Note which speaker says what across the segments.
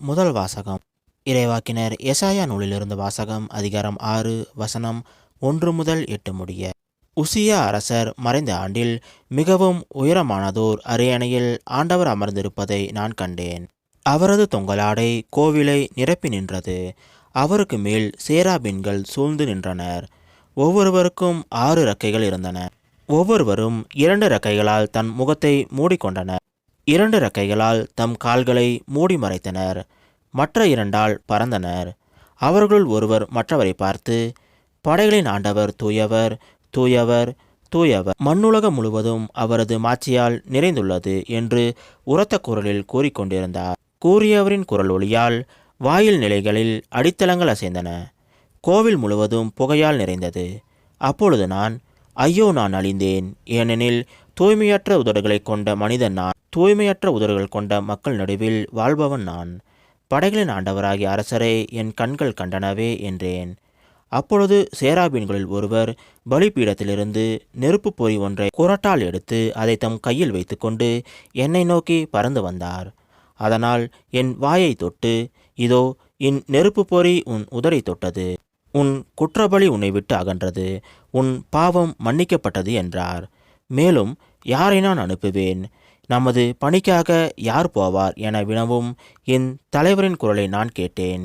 Speaker 1: முதல் வாசகம். இறைவாக்கினர் எசாயா நூலிலிருந்து வாசகம் அதிகாரம் ஆறு வசனம் ஒன்று முதல் எட்டு முடிய. உசியா அரசர் மறைந்த ஆண்டில் மிகவும் உயரமானதோர் அரியணையில் ஆண்டவர் அமர்ந்திருப்பதை நான் கண்டேன். அவரது தொங்கலாடை கோவிலை நிரப்பி நின்றது. அவருக்கு மேல் சேராபின்கள் சூழ்ந்து நின்றனர். ஒவ்வொருவருக்கும் ஆறு ரக்கைகள் இருந்தன. ஒவ்வொருவரும் இரண்டு ரக்கைகளால் தன் முகத்தை மூடிக்கொண்டனர். இரண்டு ரெக்கைகளால் தம் கால்களை மூடி மறைத்தனர். மற்ற இரண்டால் பறந்தனர். அவர்களுள் ஒருவர் மற்றவரை பார்த்து படைகளின் ஆண்டவர் தூயவர் தூயவர் தூயவர். மண்ணுலகம் முழுவதும் அவரது மாட்சியால் நிறைந்துள்ளது என்று உரத்த குரலில் கூறிக்கொண்டிருந்தார். கூறியவரின் குரல் ஒளியால் வாயில் நிலைகளில் அடித்தளங்கள் அசைந்தன. கோவில் முழுவதும் புகையால் நிறைந்தது. அப்பொழுது நான் ஐயோ நான் அழிந்தேன். ஏனெனில் தூய்மையற்ற உதடுகளைக் கொண்ட மனிதன் நான். தூய்மையற்ற உதடுகள் கொண்ட மக்கள் நடுவில் வாழ்பவன் நான். படைகளின் ஆண்டவராகிய அரசரை என் கண்கள் கண்டனவே என்றேன். அப்பொழுது சேராபீன்களில் ஒருவர் பலிபீடத்திலிருந்து நெருப்பு பொறி ஒன்றை குரட்டால் எடுத்து அதை தம் கையில் வைத்துக்கொண்டு என்னை நோக்கி பறந்து வந்தார். அதனால் என் வாயை தொட்டு இதோ இன் நெருப்பு பொறி உன் உதரை தொட்டது. உன் குற்றபலி உன்னை விட்டு அகன்றது. உன் பாவம் மன்னிக்கப்பட்டது என்றார். மேலும் யாரை நான் அனுப்புவேன்? நமது பணிக்காக யார் போவார் என வினவும் என் தலைவரின் குரலை நான் கேட்டேன்.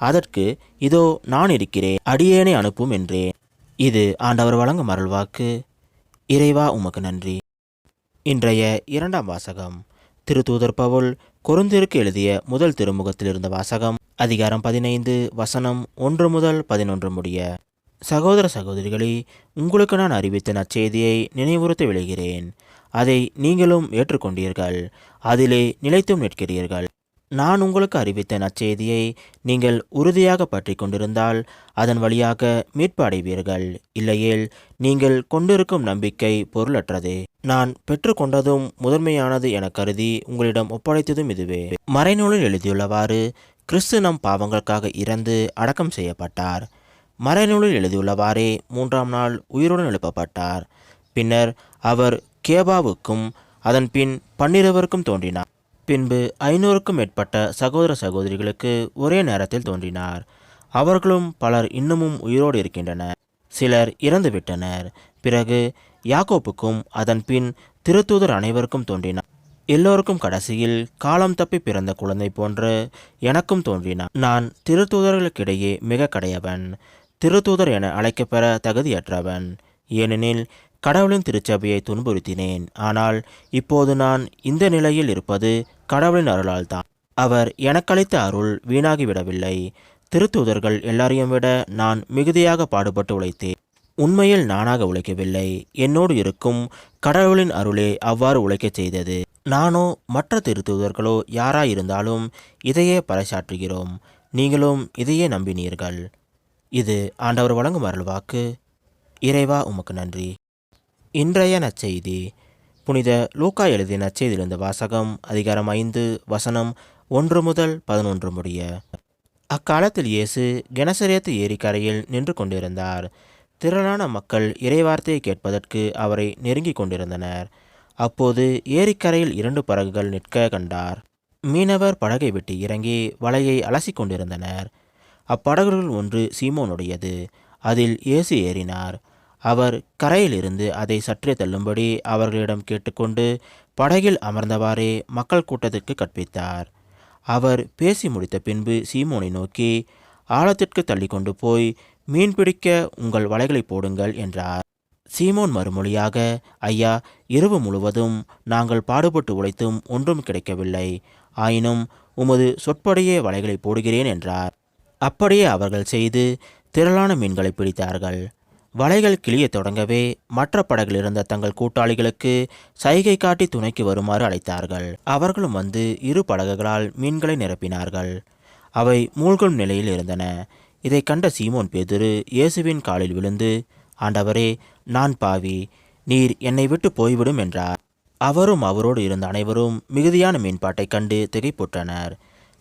Speaker 1: அதற்கு இதோ நான் இருக்கிறேன் அடியேனை அனுப்பும் என்றேன். இது ஆண்டவர் வழங்கும் அருள்வாக்கு. இறைவா உமக்கு நன்றி. இன்றைய இரண்டாம் வாசகம். திருத்தூதர் பவுல் கொருந்திற்கு எழுதிய முதல் திருமுகத்தில் இருந்த வாசகம் அதிகாரம் பதினைந்து வசனம் ஒன்று முதல் பதினொன்று முடிய. சகோதர சகோதரிகளே உங்களுக்கு நான் அறிவித்த நற்செய்தியை நினைவுறுத்த விளைகிறேன் அதை நீங்களும் ஏற்றுக்கொண்டீர்கள். அதிலே நிலைத்தும் நிற்கிறீர்கள். நான் உங்களுக்கு அறிவித்த நற்செய்தியை நீங்கள் உறுதியாக பற்றி கொண்டிருந்தால் அதன் வழியாக மீட்பு அடைவீர்கள் இல்லையேல் நீங்கள் கொண்டிருக்கும் நம்பிக்கை பொருளற்றது. நான் பெற்றுக்கொண்டதும் முதன்மையானது என கருதி உங்களிடம் ஒப்படைத்ததும் இதுவே. மறைநூலில் எழுதியுள்ளவாறு கிறிஸ்து நம் பாவங்களுக்காக இறந்து அடக்கம் செய்யப்பட்டார். மறைநூலில் எழுதியுள்ளவாறே மூன்றாம் நாள் உயிருடன் எழுப்பப்பட்டார். பின்னர் அவர் கேபாவுக்கும் அதன் பின் பன்னிரவருக்கும் தோன்றினார். பின்பு ஐநூறுக்கும் மேற்பட்ட சகோதர சகோதரிகளுக்கு ஒரே நேரத்தில் தோன்றினார். அவர்களும் பலர் இன்னமும் உயிரோடு இருக்கின்றனர். சிலர் இறந்துவிட்டனர் பிறகு யாக்கோப்புக்கும் அதன் பின் திருத்தூதர் அனைவருக்கும் தோன்றினார். எல்லோருக்கும் கடைசியில் காலம் தப்பி பிறந்த குழந்தை போன்று எனக்கும் தோன்றினார். நான் திருத்தூதர்களுக்கிடையே மிக கடையவன். திருத்தூதர் என அழைக்கப்பெற தகுதியற்றவன். ஏனெனில் கடவுளின் திருச்சபையை துன்புறுத்தினேன். ஆனால் இப்போது நான் இந்த நிலையில் இருப்பது கடவுளின் அருளால் தான். அவர் எனக்களித்த அருள் வீணாகிவிடவில்லை. திருத்தூதர்கள் எல்லாரையும் விட நான் மிகுதியாக பாடுபட்டு உழைத்தேன். உண்மையில் நானாக உழைக்கவில்லை. என்னோடு இருக்கும் கடவுளின் அருளே அவ்வாறு உழைக்கச் செய்தது. நானோ மற்ற திருத்தூதர்களோ யாராயிருந்தாலும் இதையே பறைசாற்றுகிறோம். நீங்களும் இதையே நம்பினீர்கள். இது ஆண்டவர் வழங்கும் அருள்வாக்கு இறைவா உமக்கு நன்றி. இன்றைய நற்செய்தி. புனித லூக்கா எழுதிய நற்செய்தியிலிருந்து வாசகம் அதிகாரம் ஐந்து வசனம் ஒன்று முதல் பதினொன்று முடிய. அக்காலத்தில் இயேசு கெனசரேத்து ஏரிக்கரையில் நின்று கொண்டிருந்தார். திரளான மக்கள் இறைவார்த்தையை கேட்பதற்கு அவரை நெருங்கிக் கொண்டிருந்தனர். அப்போது ஏரிக்கரையில் இரண்டு படகுகள் நிற்க கண்டார். மீனவர் படகை விட்டு இறங்கி வலையை அலசிக் கொண்டிருந்தனர். அப்படகுகள் ஒன்று சீமோனுடையது. அதில் இயேசு ஏறினார். அவர் கரையிலிருந்து அதை சற்றே தள்ளும்படி அவர்களிடம் கேட்டுக்கொண்டு படகில் அமர்ந்தவாறே மக்கள் கூட்டத்திற்கு கற்பித்தார். அவர் பேசி முடித்த பின்பு சீமோனை நோக்கி ஆழத்திற்கு தள்ளி கொண்டு போய் மீன் பிடிக்க உங்கள் வலைகளை போடுங்கள் என்றார். சீமோன் மறுமொழியாக ஐயா இரவு முழுவதும் நாங்கள் பாடுபட்டு உழைத்தும் ஒன்றும் கிடைக்கவில்லை. ஆயினும் உமது சொற்படியே வலைகளை போடுகிறேன் என்றார். அப்படியே அவர்கள் செய்து திரளான மீன்களை பிடித்தார்கள். வலைகள் கிளியத் தொடங்கவே மற்ற படகில் இருந்த தங்கள் கூட்டாளிகளுக்கு சைகை காட்டி துணைக்கு வருமாறு அழைத்தார்கள். அவர்களும் வந்து இரு படகுகளால் மீன்களை நிரப்பினார்கள். அவை மூழ்கும் நிலையில் இருந்தன. இதை கண்ட சீமோன் பேதுரு இயேசுவின் காலில் விழுந்து ஆண்டவரே நான் பாவி நீர் என்னை விட்டு போய்விடும் என்றார். அவரும் அவரோடு இருந்த அனைவரும் மிகுதியான மீன்பாட்டைக் கண்டு திகைப்புற்றனர்.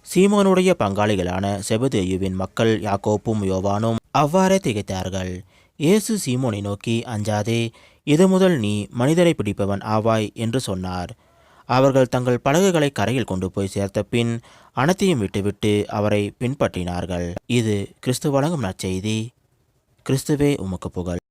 Speaker 1: சீமோனுடைய பங்காளிகளான செபதேயுவின் மக்கள் யாக்கோப்பும் யோவானும் அவ்வாறே திகைத்தார்கள். இயேசு சீமோனை நோக்கி அஞ்சாதே இது முதல் நீ மனிதரை பிடிப்பவன் ஆவாய் என்று சொன்னார். அவர்கள் தங்கள் படகுகளை கரையில் கொண்டு போய் சேர்த்த பின் அனைத்தையும் விட்டுவிட்டு அவரை பின்பற்றினார்கள். இது கிறிஸ்து வழங்கும் நற்செய்தி. கிறிஸ்துவே உமக்கு புகழ்.